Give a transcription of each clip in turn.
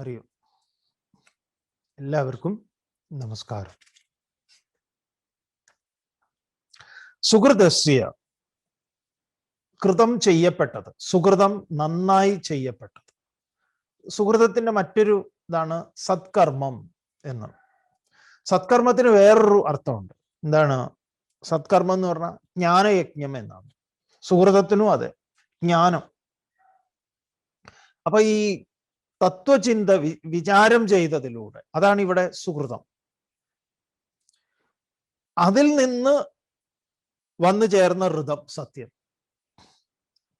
അറിയൂ. എല്ലാവർക്കും നമസ്കാരം. സുഹൃതസ്യ കൃതം ചെയ്യപ്പെട്ടത് സുഹൃതം നന്നായി ചെയ്യപ്പെട്ടത്. സുഹൃതത്തിന്റെ മറ്റൊരു ഇതാണ് സത്കർമ്മം എന്ന്. സത്കർമ്മത്തിന് വേറൊരു അർത്ഥമുണ്ട്. എന്താണ്? സത്കർമ്മം എന്ന് പറഞ്ഞാൽ ജ്ഞാനയജ്ഞം എന്നാണ്. സുഹൃതത്തിനും അതെ ജ്ഞാനം. അപ്പൊ ഈ തത്വചിന്ത വിചാരം ചെയ്തതിലൂടെ. അതാണ് ഇവിടെ സുഹൃതം. അതിൽ നിന്ന് വന്നു ചേർന്ന ഋതം സത്യം.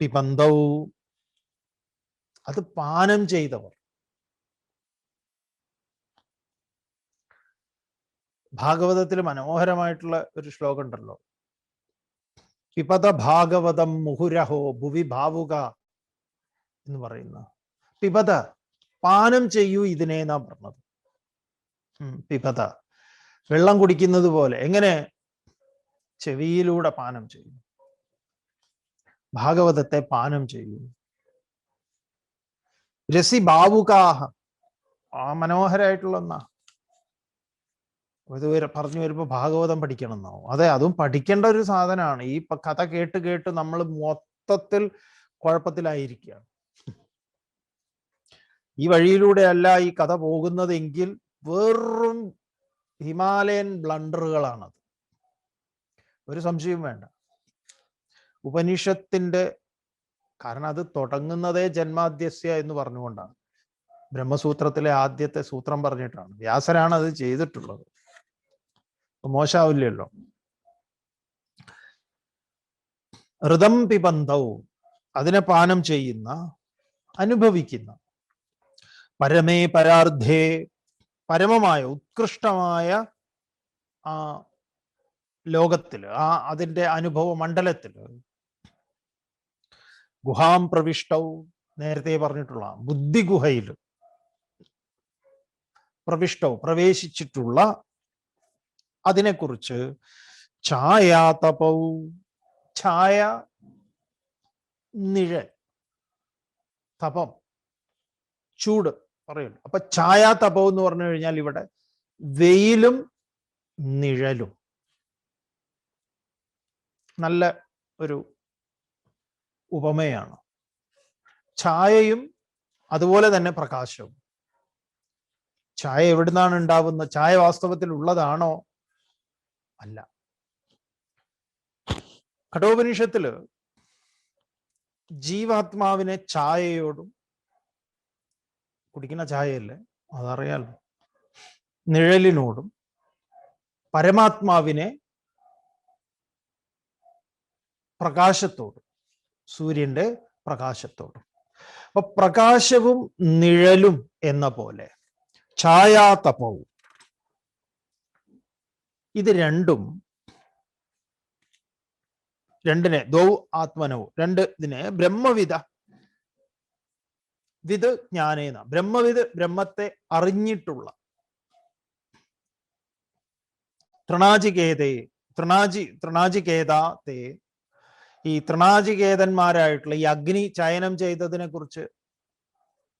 പിബന്ധവും അത് പാനം ചെയ്തവർ. ഭാഗവതത്തിൽ മനോഹരമായിട്ടുള്ള ഒരു ശ്ലോകം ഉണ്ടല്ലോ. പിപത ഭാഗവതം മുഹുരഹോ ഭുവി ഭാവുക എന്ന് പറയുന്ന. പിപത പാനം ചെയ്യൂ ഇതിനെ എന്നാ പറഞ്ഞത്? പിപത വെള്ളം കുടിക്കുന്നത് പോലെ. എങ്ങനെ? ചെവിയിലൂടെ പാനം ചെയ്യും. ഭാഗവതത്തെ പാനം ചെയ്യൂ. രസി ബാവുകാഹ. ആ മനോഹരായിട്ടുള്ള ഒന്നാ. ഇത് പറഞ്ഞു വരുമ്പോ ഭാഗവതം പഠിക്കണം എന്നാവും അതെ അതും പഠിക്കേണ്ട ഒരു സാധനമാണ്. ഈ കഥ കേട്ട് കേട്ട് നമ്മൾ മൊത്തത്തിൽ കുഴപ്പത്തിലായിരിക്കുകയാണ്. ഈ വഴിയിലൂടെ അല്ല ഈ കഥ പോകുന്നതെങ്കിൽ വെറും ഹിമാലയൻ ബ്ലണ്ടറുകളാണത്. ഒരു സംശയവും വേണ്ട. ഉപനിഷത്തിന്റെ കാരണം അത് തുടങ്ങുന്നതേ ജന്മാദ്യസ്യ എന്ന് പറഞ്ഞുകൊണ്ടാണ്. ബ്രഹ്മസൂത്രത്തിലെ ആദ്യത്തെ സൂത്രം പറഞ്ഞിട്ടാണ്. വ്യാസരാണ് അത് ചെയ്തിട്ടുള്ളത്. മോശാവില്ലല്ലോ. ഋതം പിബന്ധവും അതിനെ പാനം ചെയ്യുന്ന അനുഭവിക്കുന്ന പരമേ പരാർദ്ധേ. പരമമായ ഉത്കൃഷ്ടമായ ആ ലോകത്തിൽ ആ അതിന്റെ അനുഭവ മണ്ഡലത്തിൽ ഗുഹാം പ്രവിഷ്ടവും നേരത്തെ പറഞ്ഞിട്ടുള്ള ബുദ്ധിഗുഹയിൽ പ്രവിഷ്ടവും പ്രവേശിച്ചിട്ടുള്ള അതിനെക്കുറിച്ച് ഛായാതപവും ഛായ നിഴൽ തപം ചൂട്. പറയുള്ളൂ. അപ്പൊ ഛായാതപം എന്ന് പറഞ്ഞു കഴിഞ്ഞാൽ ഇവിടെ വെയിലും നിഴലും. നല്ല ഒരു ഉപമയാണ്. ഛായയും അതുപോലെ തന്നെ പ്രകാശവും. ഛായ എവിടുന്നാണ് ഉണ്ടാവുന്നത്? ഛായ വാസ്തവത്തിൽ ഉള്ളതാണോ? അല്ല. കഠോപനിഷത്തിൽ ജീവാത്മാവിനെ ഛായയോടും കുടിക്കുന്ന ചായയല്ലേ? അതറിയാലോ. നിഴലിനോടും പരമാത്മാവിനെ പ്രകാശത്തോടും സൂര്യന്റെ പ്രകാശത്തോടും. അപ്പൊ പ്രകാശവും നിഴലും എന്ന പോലെ ഛായാതപവും. ഇത് രണ്ടും രണ്ടിനെ ദൗ ആത്മനവും രണ്ട് ഇതിനെ ബ്രഹ്മവിധ വിത് ജ്ഞാനേന. ബ്രഹ്മവിത് ബ്രഹ്മത്തെ അറിഞ്ഞിട്ടുള്ള. തൃണാജികേതേ തൃണാജി തൃണാജികേതാത്തെ ഈ തൃണാജികേതന്മാരായിട്ടുള്ള ഈ അഗ്നി ചയനം ചെയ്തതിനെ കുറിച്ച്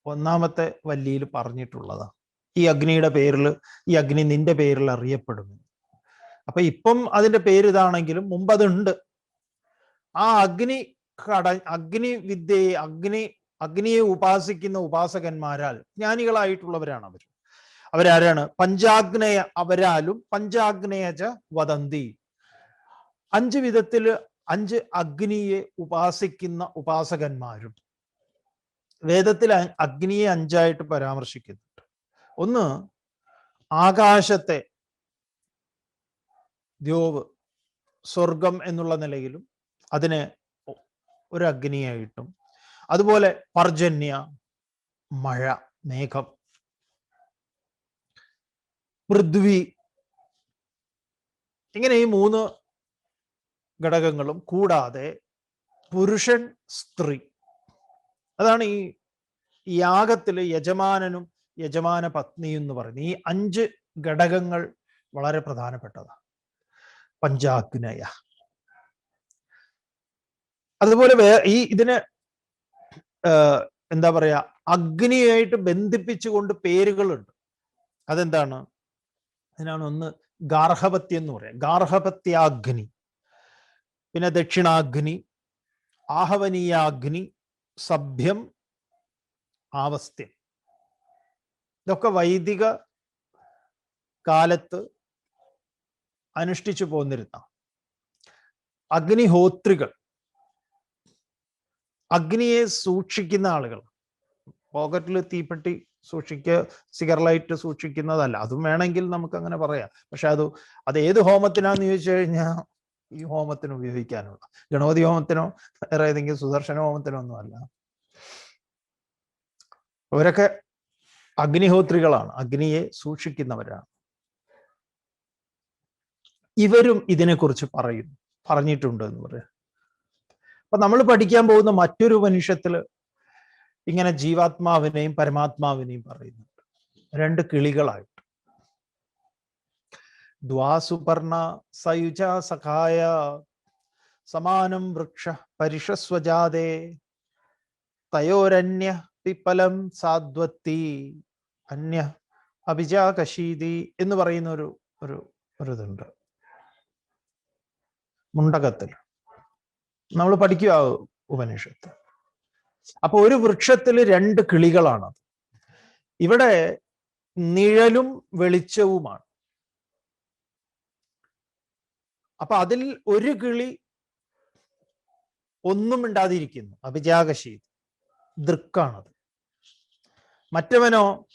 ഒന്നാമത്തെ വല്ലിയിൽ പറഞ്ഞിട്ടുള്ളതാ. ഈ അഗ്നിയുടെ പേരിൽ ഈ അഗ്നി നിന്റെ പേരിൽ അറിയപ്പെടുന്നു. അപ്പൊ ഇപ്പം അതിന്റെ പേര് ഇതാണെങ്കിലും മുമ്പ് അതുണ്ട് ആ അഗ്നി കട അഗ്നി വിദ്യയെ അഗ്നി അഗ്നിയെ ഉപാസിക്കുന്ന ഉപാസകന്മാരാൽ ജ്ഞാനികളായിട്ടുള്ളവരാണ് അവർ. അവരാരാണ്? പഞ്ചാഗ്നേയ അവരാലും പഞ്ചാഗ്നേയജ വദന്തി. അഞ്ച് വിധത്തിൽ അഞ്ച് അഗ്നിയെ ഉപാസിക്കുന്ന ഉപാസകന്മാരും. വേദത്തിൽ അഗ്നിയെ അഞ്ചായിട്ട് പരാമർശിക്കുന്നുണ്ട്. ഒന്ന് ആകാശത്തെ ദ്യോവ് സ്വർഗം എന്നുള്ള നിലയിലും അതിനെ ഒരു അഗ്നിയായിട്ടും അതുപോലെ പർജന്യ മഴ മേഘം. പൃഥ്വി. ഇങ്ങനെ ഈ മൂന്ന് ഘടകങ്ങളും കൂടാതെ പുരുഷൻ സ്ത്രീ. അതാണ് ഈ യാഗത്തിൽ യജമാനനും യജമാന പത്നിയും എന്ന് പറയുന്നത്. ഈ അഞ്ച് ഘടകങ്ങൾ വളരെ പ്രധാനപ്പെട്ടതാണ്. പഞ്ചാഗ്നയ. അതുപോലെ ഈ ഇതിന് എന്താ പറയാ അഗ്നിയായിട്ട് ബന്ധിപ്പിച്ചുകൊണ്ട് പേരുകളുണ്ട്. അതെന്താണ്? അതിനാണ് ഒന്ന് ഗാർഹപത്യം എന്ന് പറയാം. ഗാർഹപത്യാഗ്നി പിന്നെ ദക്ഷിണാഗ്നി ആഹവനീയാഗ്നി സഭ്യം ആവസ്ത്യം ഇതൊക്കെ വൈദിക കാലത്ത് അനുഷ്ഠിച്ചു പോന്നിരുന്ന അഗ്നിഹോത്രികൾ. അഗ്നിയെ സൂക്ഷിക്കുന്ന ആളുകൾ. പോക്കറ്റിൽ തീപ്പെട്ടി സൂക്ഷിക്കുക സിഗർലൈറ്റ് സൂക്ഷിക്കുന്നതല്ല. അതും വേണമെങ്കിൽ നമുക്ക് അങ്ങനെ പറയാം. പക്ഷെ അത് അത് ഏത് ഹോമത്തിനാന്ന് ചോദിച്ചു കഴിഞ്ഞാൽ ഈ ഹോമത്തിന് ഉപയോഗിക്കാനുള്ള. ഗണപതി ഹോമത്തിനോ വേറെ ഏതെങ്കിലും സുദർശന ഹോമത്തിനോ ഒന്നും അല്ല. അവരൊക്കെ അഗ്നിഹോത്രികളാണ്. അഗ്നിയെ സൂക്ഷിക്കുന്നവരാണ്. ഇവരും ഇതിനെക്കുറിച്ച് പറയുന്നു. പറഞ്ഞിട്ടുണ്ട് എന്ന് പറയാം. അപ്പൊ നമ്മൾ പഠിക്കാൻ പോകുന്ന മറ്റൊരു മനുഷ്യത്തിൽ ഇങ്ങനെ ജീവാത്മാവിനെയും പരമാത്മാവിനെയും പറയുന്നുണ്ട് രണ്ട് കിളികളായിട്ട്. ദ്വാസുപർണ സയുജ സഖായ സമാനം വൃക്ഷ പരിഷസ്വജാതേ തയോരന്യ പിപ്പലം സാദ്വത്തി അന്യ അഭിജാകശീതി എന്ന് പറയുന്ന ഒരു ഒരു ഒരു ഇതുണ്ട്. മുണ്ടകത്തിൽ. നമ്മൾ പഠിക്കുക ഉപനിഷത്ത്. അപ്പൊ ഒരു വൃക്ഷത്തിൽ രണ്ട് കിളികളാണ് ഇവിടെ നിഴലും വെളിച്ചവുമാണ്. അപ്പൊ അതിൽ ഒരു കിളി ഒന്നും ഇണ്ടാതിരിക്കുന്നു അഭിജാകശീ ദൃക്കാണത്. മറ്റവനോ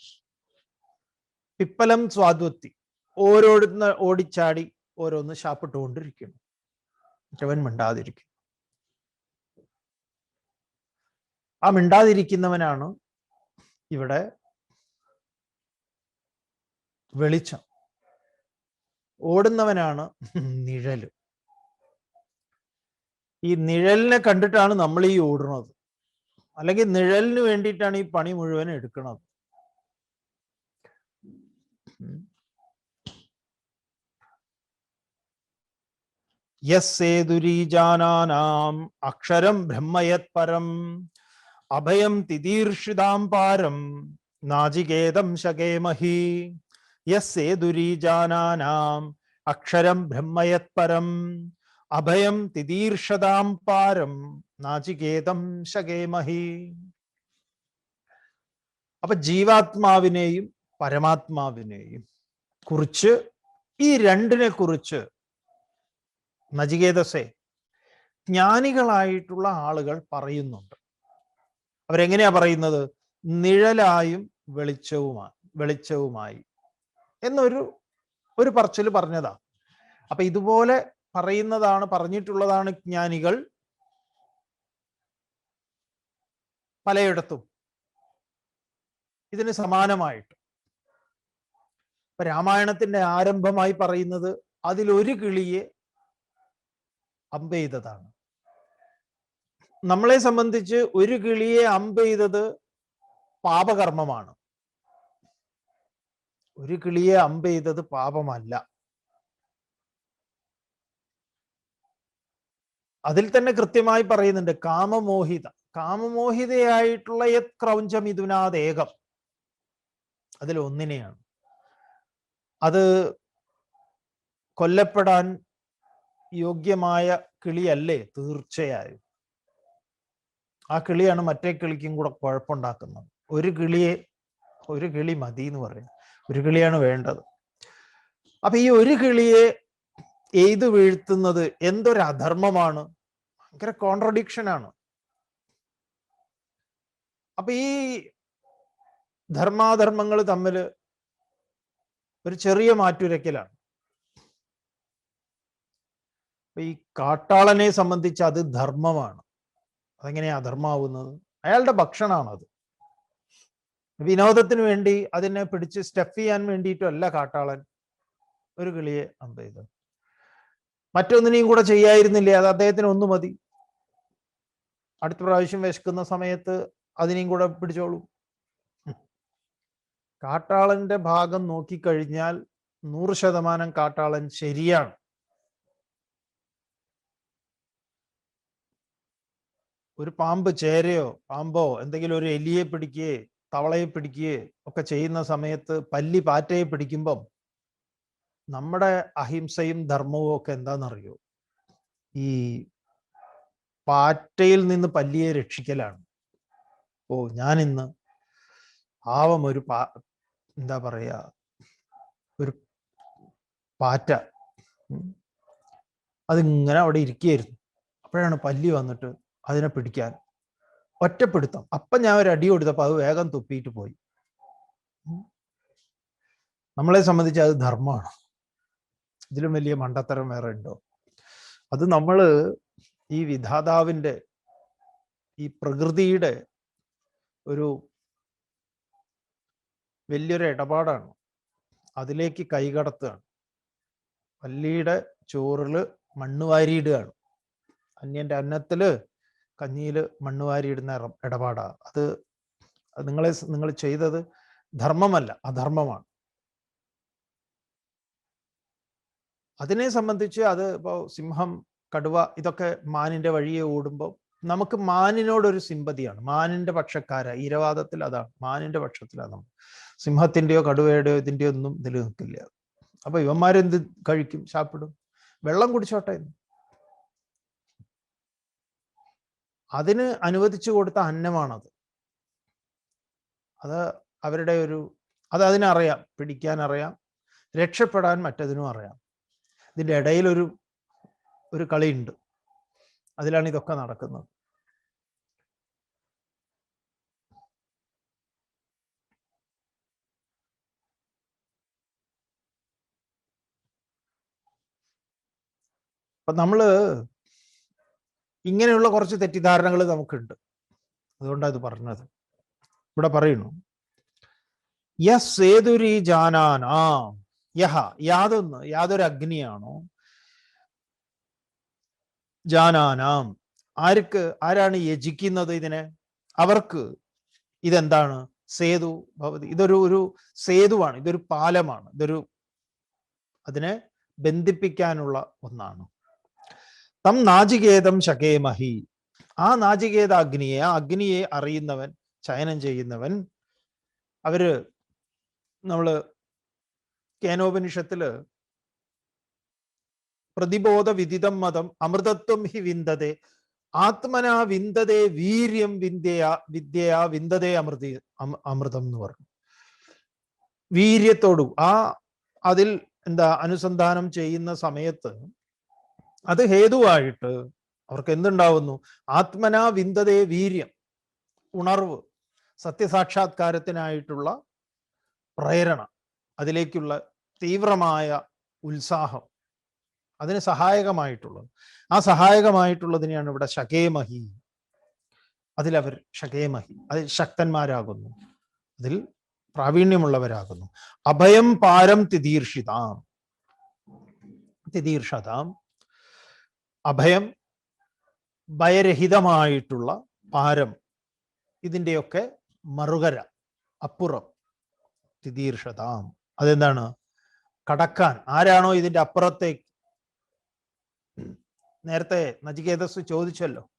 പിപ്പലം സ്വാദ്വത്തി ഓരോടുന്ന ഓടിച്ചാടി ഓരോന്ന് ശാപ്പിട്ടുകൊണ്ടിരിക്കുന്നു. മറ്റവൻ മിണ്ടാതിരിക്കുന്നു. ആ മിണ്ടാതിരിക്കുന്നവനാണ് ഇവിടെ വെളിച്ചം. ഓടുന്നവനാണ് നിഴൽ ഈ നിഴലിനെ കണ്ടിട്ടാണ് നമ്മൾ ഈ ഓടുന്നത്. അല്ലെങ്കിൽ നിഴലിന് വേണ്ടിയിട്ടാണ് ഈ പണി മുഴുവൻ എടുക്കുന്നത്. യസ് യസ്സേതുരീജാനാം അക്ഷരം ബ്രഹ്മയത് പരം അഭയം തിതീർഷിതാം പാരം നാചികേതം ശകേമഹി യസ്സേതുരീജാനാം അക്ഷരം ബ്രഹ്മയത് പരം അഭയം തിതീർഷതാം പാരം നാചികേതം ശകേമഹി അപ്പൊ ജീവാത്മാവിനെയും പരമാത്മാവിനെയും കുറിച്ച് ഈ രണ്ടിനെ കുറിച്ച് നചികേതസെ ജ്ഞാനികളായിട്ടുള്ള ആളുകൾ പറയുന്നുണ്ട്. അവരെങ്ങനെയാ പറയുന്നത്? നിഴലായും വെളിച്ചവുമായി വെളിച്ചവുമായി. എന്നൊരു ഒരു പറച്ചിൽ പറഞ്ഞതാ. അപ്പൊ ഇതുപോലെ പറയുന്നതാണ് പറഞ്ഞിട്ടുള്ളതാണ് ജ്ഞാനികൾ പലയിടത്തും. ഇതിന് സമാനമായിട്ട്. ഇപ്പൊ രാമായണത്തിന്റെ ആരംഭമായി പറയുന്നത് അതിലൊരു കിളിയെ അമ്പെയ്തതാണ് നമ്മളെ സംബന്ധിച്ച് ഒരു കിളിയെ അമ്പ് ചെയ്തത് പാപകർമ്മമാണ്. ഒരു കിളിയെ അമ്പ് ചെയ്തത് പാപമല്ല. അതിൽ തന്നെ കൃത്യമായി പറയുന്നുണ്ട് കാമമോഹിത. കാമമോഹിതയായിട്ടുള്ള യത് ക്രൗഞ്ചം ഇതുനാദേകം അതിൽ ഒന്നിനെയാണ്. അത് കൊല്ലപ്പെടാൻ യോഗ്യമായ കിളിയല്ലേ തീർച്ചയായും. ആ കിളിയാണ് മറ്റേ കിളിക്കും കൂടെ കുഴപ്പമുണ്ടാക്കുന്നത്. ഒരു കിളിയെ ഒരു കിളി മതി എന്ന് പറയും ഒരു കിളിയാണ് വേണ്ടത്. അപ്പൊ ഈ ഒരു കിളിയെ എയ്ത് വീഴ്ത്തുന്നത് എന്തൊരു അധർമ്മമാണ്? ഭയങ്കര കോൺട്രഡിക്ഷനാണ് അപ്പൊ ഈ ധർമാധർമ്മങ്ങൾ തമ്മിൽ ഒരു ചെറിയ മാറ്റുരക്കലാണ് ഈ കാട്ടാളനെ സംബന്ധിച്ച് അത് ധർമ്മമാണ്. അതെങ്ങനെയാ അധർമാവുന്നത് അയാളുടെ ഭക്ഷണമാണത് വിനോദത്തിന് വേണ്ടി അതിനെ പിടിച്ച് സ്റ്റഫ് ചെയ്യാൻ വേണ്ടിയിട്ടല്ല കാട്ടാളൻ ഒരു കിളിയെ എന്ത് ചെയ്തത് മറ്റൊന്നിനെയും കൂടെ ചെയ്യായിരുന്നില്ലേ? അത് അദ്ദേഹത്തിന് ഒന്ന് മതി. അടുത്ത പ്രാവശ്യം വിശക്കുന്ന സമയത്ത് അതിനെയും കൂടെ പിടിച്ചോളൂ. കാട്ടാളന്റെ ഭാഗം നോക്കിക്കഴിഞ്ഞാൽ നൂറ് ശതമാനം കാട്ടാളൻ ശരിയാണ്. ഒരു പാമ്പ് ചേരയോ പാമ്പോ എന്തെങ്കിലും ഒരു എലിയെ പിടിക്കുകയോ തവളയെ പിടിക്കുകയോ ഒക്കെ ചെയ്യുന്ന സമയത്ത് പല്ലി പാറ്റയെ പിടിക്കുമ്പം നമ്മുടെ അഹിംസയും ധർമ്മവും ഒക്കെ എന്താണെന്നറിയോ? ഈ പാറ്റയിൽ നിന്ന് പല്ലിയെ രക്ഷിക്കലാണ്. ഓ ഞാൻ ഇന്ന് പാവം ഒരു പാ എന്താ പറയാ ഒരു പാറ്റ. അതിങ്ങനെ അവിടെ ഇരിക്കുകയായിരുന്നു. അപ്പോഴാണ് പല്ലി വന്നിട്ട് അതിനെ പിടിക്കാൻ. ഒറ്റപ്പെടുത്തം. അപ്പം ഞാൻ ഒരു അടി കൊടുത്തപ്പോൾ അത് വേഗം തുപ്പിയിട്ട് പോയി. നമ്മളെ സംബന്ധിച്ച് അത് ധർമ്മമാണ്. ഇതിലും വലിയ മണ്ടത്തരം വേറെ ഉണ്ടോ? അത് നമ്മൾ ഈ വിധാതാവിന്റെ ഈ പ്രകൃതിയുടെ ഒരു വലിയൊരു ഇടപാടാണ്. അതിലേക്ക് കൈകടത്തുകയാണ്. പല്ലിയുടെ ചോറിൽ മണ്ണ് വാരിയിടുകയാണ്. അന്യന്റെ അന്നത്തിൽ കഞ്ഞിയിൽ മണ്ണ് വാരിയിടുന്ന ഇറ- ഇടപാടാ. അത് നിങ്ങളെ നിങ്ങൾ ചെയ്തത് ധർമ്മമല്ല അധർമ്മമാണ്. അതിനെ സംബന്ധിച്ച് അത് ഇപ്പോൾ സിംഹം കടുവ ഇതൊക്കെ മാനിന്റെ വഴിയെ ഓടുമ്പോൾ നമുക്ക് മാനിനോടൊരു സിമ്പതിയാണ്. മാനിന്റെ പക്ഷക്കാര. ഈരവാദത്തിൽ അതാണ്. മാനിന്റെ പക്ഷത്തിലാണ് നമ്മൾ. സിംഹത്തിന്റെയോ കടുവയുടെയോ ഇതിന്റെയോ ഒന്നും നിലനിൽക്കില്ല നിൽക്കില്ല. അപ്പൊ ഇവന്മാരെന്ത് കഴിക്കും? ചാപ്പിടും? വെള്ളം കുടിച്ചോട്ടെ എന്ന്. അതിന് അനുവദിച്ചു കൊടുത്ത അന്നമാണത്. അത് അവരുടെ ഒരു അത് അതിനറിയാം പിടിക്കാൻ അറിയാം രക്ഷപ്പെടാൻ മറ്റതിനും അറിയാം. ഇതിന്റെ ഇടയിൽ ഒരു ഒരു കളിയുണ്ട്. അതിലാണ് ഇതൊക്കെ നടക്കുന്നത്. അപ്പൊ നമ്മൾ ഇങ്ങനെയുള്ള കുറച്ച് തെറ്റിദ്ധാരണകൾ നമുക്കുണ്ട്. അതുകൊണ്ടാണ് ഇത് പറഞ്ഞത്. ഇവിടെ പറയുന്നു. യസ് സേതുരി യഹ യാതൊന്ന് യാതൊരു അഗ്നിയാണോ? ജാനാനാം. ആർക്ക് ആരാണ് യജിക്കുന്നത് ഇതിനെ? അവർക്ക് ഇതെന്താണ്? സേതു ഭവതി ഇതൊരു ഒരു സേതുവാണ് ഇതൊരു പാലമാണ് ഇതൊരു അതിനെ ബന്ധിപ്പിക്കാനുള്ള ഒന്നാണ്. തം നാചികേതം ശകേമഹി. ആ നാചികേത അഗ്നിയെ ആ അഗ്നിയെ അറിയുന്നവൻ ചയനം ചെയ്യുന്നവൻ അവർ നമ്മൾ കേനോപനിഷത്തിൽ പ്രതിബോധ വിദിതം മതം അമൃതത്വം ഹി വിന്ദതേ. ആത്മനാ വിന്ദതേ വീര്യം വിദ്യയാ വിദ്യയാ വിന്ദതേ അമൃതി അമൃതം എന്ന് പറഞ്ഞു. വീര്യത്തോടു ആ അതിൽ എന്താ അനുസന്ധാനം ചെയ്യുന്ന സമയത്ത് അത് ഹേതുവായിട്ട് അവർക്ക് എന്തുണ്ടാവുന്നു? ആത്മനാ വിന്ദതേ വീര്യം ഉണർവ് സത്യസാക്ഷാത്കാരത്തിനായിട്ടുള്ള പ്രേരണ അതിലേക്കുള്ള തീവ്രമായ ഉത്സാഹം അതിന് സഹായകമായിട്ടുള്ളത്. ആ സഹായകമായിട്ടുള്ളതിനെയാണ് ഇവിടെ ശകേമഹി. അതിലവർ ശകേമഹി. അതിൽ ശക്തന്മാരാകുന്നു. അതിൽ പ്രാവീണ്യമുള്ളവരാകുന്നു. അഭയം പാരം തിദീർഷിതാം. തിതീർഷതാം അഭയം ഭയരഹിതമായിട്ടുള്ള പാരം ഇതിന്റെയൊക്കെ മറുകര അപ്പുറം തിതീർഷതാം അതെന്താണ്? കടക്കാൻ. ആരാണോ ഇതിന്റെ അപ്പുറത്തേക്ക്? നേരത്തെ നചികേതസ് ചോദിച്ചല്ലോ.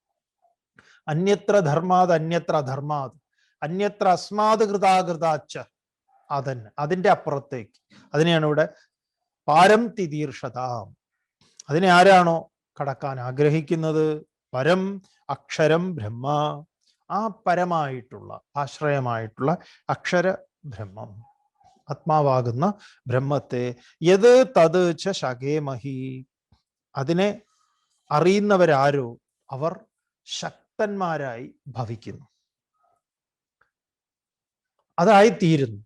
അന്യത്ര ധർമാത് അന്യത്ര ധർമാത് അന്യത്ര അസ്മാത് കൃതാകൃതാച്ച അതൻ അതിന്റെ അപ്പുറത്തേക്ക്. അതിനെയാണ് ഇവിടെ പാരം തിതീർഷതാം അതിനെ ആരാണോ? കടക്കാൻ ആഗ്രഹിക്കുന്നത് പരം അക്ഷരം ബ്രഹ്മ. ആ പരമായിട്ടുള്ള ആശ്രയമായിട്ടുള്ള അക്ഷര ബ്രഹ്മം. ആത്മാവാകുന്ന ബ്രഹ്മത്തെ യത് തത് ച ശകേമഹി അതിനെ അറിയുന്നവരാരോ അവർ ശക്തന്മാരായി ഭവിക്കുന്നു. അതായി തീരുന്നു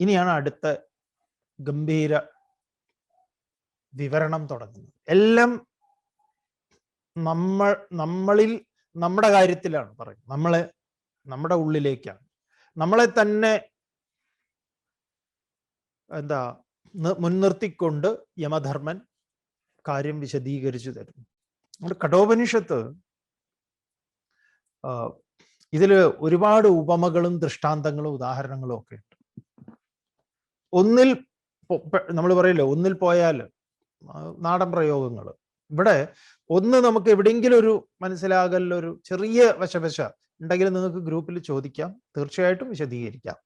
ഇനിയാണ് അടുത്ത ഗംഭീര വിവരണം തുടങ്ങുന്നത്. എല്ലാം നമ്മൾ നമ്മളിൽ നമ്മുടെ കാര്യത്തിലാണ് പറയുന്നത്. നമ്മളെ നമ്മുടെ ഉള്ളിലേക്കാണ്. നമ്മളെ തന്നെ എന്താ മുൻനിർത്തിക്കൊണ്ട് യമധർമ്മൻ കാര്യം വിശദീകരിച്ചു തരുന്നു. നമ്മുടെ കഠോപനിഷത്ത് ഇതിൽ ഒരുപാട് ഉപമകളും ദൃഷ്ടാന്തങ്ങളും ഉദാഹരണങ്ങളും ഒക്കെ ഉണ്ട്. ഒന്നിൽ നമ്മൾ പറയില്ലേ ഒന്നിൽ പോയാൽ നാടൻ പ്രയോഗങ്ങൾ ഇവിടെ ഒന്ന് നമുക്ക് എവിടെയെങ്കിലും ഒരു മനസ്സിലാകലൊരു ചെറിയ വശവശ ഉണ്ടെങ്കിൽ നിങ്ങൾക്ക് ഗ്രൂപ്പിൽ ചോദിക്കാം. തീർച്ചയായിട്ടും വിശദീകരിക്കാം.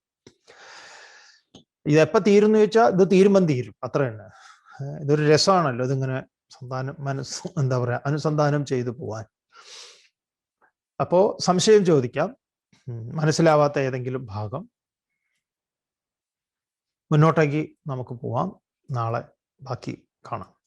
ഇതെപ്പോ തീരുന്നു ചോദിച്ചാൽ ഇത് തീരുമ്പം തീരും. അത്ര തന്നെ. ഇതൊരു രസമാണല്ലോ ഇതിങ്ങനെ സന്താനം മനസ്സ് എന്താ പറയാ അനുസന്ധാനം ചെയ്തു പോവാൻ. അപ്പോ സംശയം ചോദിക്കാം. മനസ്സിലാവാത്ത ഏതെങ്കിലും ഭാഗം. മുന്നോട്ടേക്ക് നമുക്ക് പോവാം. നാളെ ബാക്കി കാണാം.